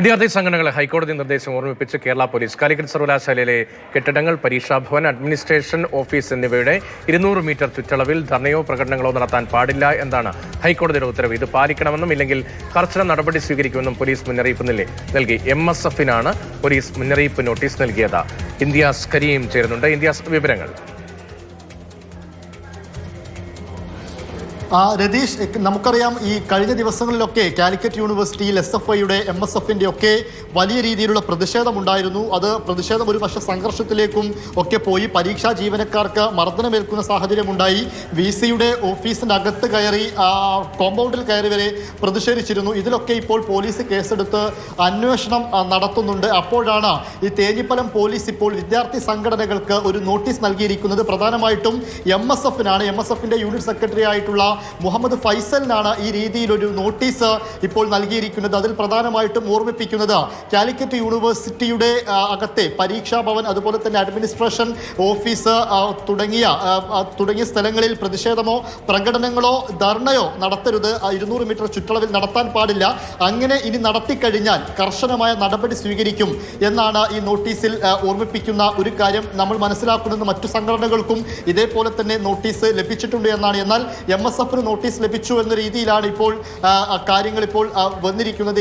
വിദ്യാർത്ഥി സംഘടനകളെ ഹൈക്കോടതി നിർദ്ദേശം ഓർമ്മിപ്പിച്ച് കേരള പോലീസ് കാലിക്കറ്റ് സർവകലാശാലയിലെ കെട്ടിടങ്ങൾ പരീക്ഷാഭവൻ അഡ്മിനിസ്ട്രേഷൻ ഓഫീസ് എന്നിവയുടെ ഇരുന്നൂറ് മീറ്റർ ചുറ്റളവിൽ ധർണയോ പ്രകടനങ്ങളോ നടത്താൻ പാടില്ല എന്നാണ് ഹൈക്കോടതിയുടെ ഉത്തരവ്. ഇത് പാലിക്കണമെന്നും ഇല്ലെങ്കിൽ കർശന നടപടി സ്വീകരിക്കുമെന്നും പോലീസ് മുന്നറിയിപ്പ് നൽകി. എം എസ് എഫിനാണ് പോലീസ് മുന്നറിയിപ്പ് നോട്ടീസ് നൽകിയത്. ഇന്ത്യാസ് കരീം ചേരുന്നുണ്ട്. ഇന്ത്യാസ് വിവരങ്ങൾ. രതീഷ് നമുക്കറിയാം ഈ കഴിഞ്ഞ ദിവസങ്ങളിലൊക്കെ കാലിക്കറ്റ് യൂണിവേഴ്സിറ്റിയിൽ എസ് എഫ് ഐയുടെ എം എസ് എഫിന്റെ ഒക്കെ വലിയ രീതിയിലുള്ള പ്രതിഷേധമുണ്ടായിരുന്നു. അത് പ്രതിഷേധം ഒരു പക്ഷേ സംഘർഷത്തിലേക്കും ഒക്കെ പോയി. പരീക്ഷാ ജീവനക്കാർക്ക് മർദ്ദനമേൽക്കുന്ന സാഹചര്യമുണ്ടായി. വി സിയുടെ ഓഫീസിന്റെ അകത്ത് കയറി ആ, കോമ്പൗണ്ടിൽ കയറി വരെ പ്രതിഷേധിച്ചിരുന്നു. ഇതിലൊക്കെ ഇപ്പോൾ പോലീസ് കേസെടുത്ത് അന്വേഷണം നടത്തുന്നുണ്ട്. അപ്പോഴാണ് ഈ തേഞ്ഞിപ്പലം പോലീസ് ഇപ്പോൾ വിദ്യാർത്ഥി സംഘടനകൾക്ക് ഒരു നോട്ടീസ് നൽകിയിരിക്കുന്നത്. പ്രധാനമായിട്ടും എം എസ് എഫിനാണ്. എം എസ് എഫിന്റെ യൂണിറ്റ് സെക്രട്ടറി ആയിട്ടുള്ള മുഹമ്മദ് ഫൈസലിനാണ് ഈ രീതിയിലൊരു നോട്ടീസ് ഇപ്പോൾ നൽകിയിരിക്കുന്നത്. അതിൽ പ്രധാനമായിട്ടും ഓർമ്മിപ്പിക്കുന്നത് കാലിക്കറ്റ് യൂണിവേഴ്സിറ്റിയുടെ അകത്തെ പരീക്ഷാ ഭവൻ അതുപോലെ തന്നെ അഡ്മിനിസ്ട്രേഷൻ ഓഫീസ് തുടങ്ങിയ തുടങ്ങിയ സ്ഥലങ്ങളിൽ പ്രതിഷേധമോ പ്രകടനങ്ങളോ ധർണയോ നടത്തരുത്. ഇരുന്നൂറ് മീറ്റർ ചുറ്റളവിൽ നടത്താൻ പാടില്ല. അങ്ങനെ ഇനി നടത്തിക്കഴിഞ്ഞാൽ കർശനമായ നടപടി സ്വീകരിക്കും എന്നാണ് ഈ നോട്ടീസിൽ ഓർമ്മിപ്പിക്കുന്ന ഒരു കാര്യം നമ്മൾ മനസ്സിലാക്കുന്നത് മറ്റു സംഘടനകൾക്കും ഇതേപോലെ തന്നെ നോട്ടീസ് ലഭിച്ചിട്ടുണ്ട് എന്നാണ്. എന്നാൽ എം എസ് എഫിന് നോട്ടീസ് ലഭിച്ചു എന്ന രീതിയിലാണ് ഇപ്പോൾ കാര്യങ്ങൾ ഇപ്പോൾ വന്നിരിക്കുന്നത്.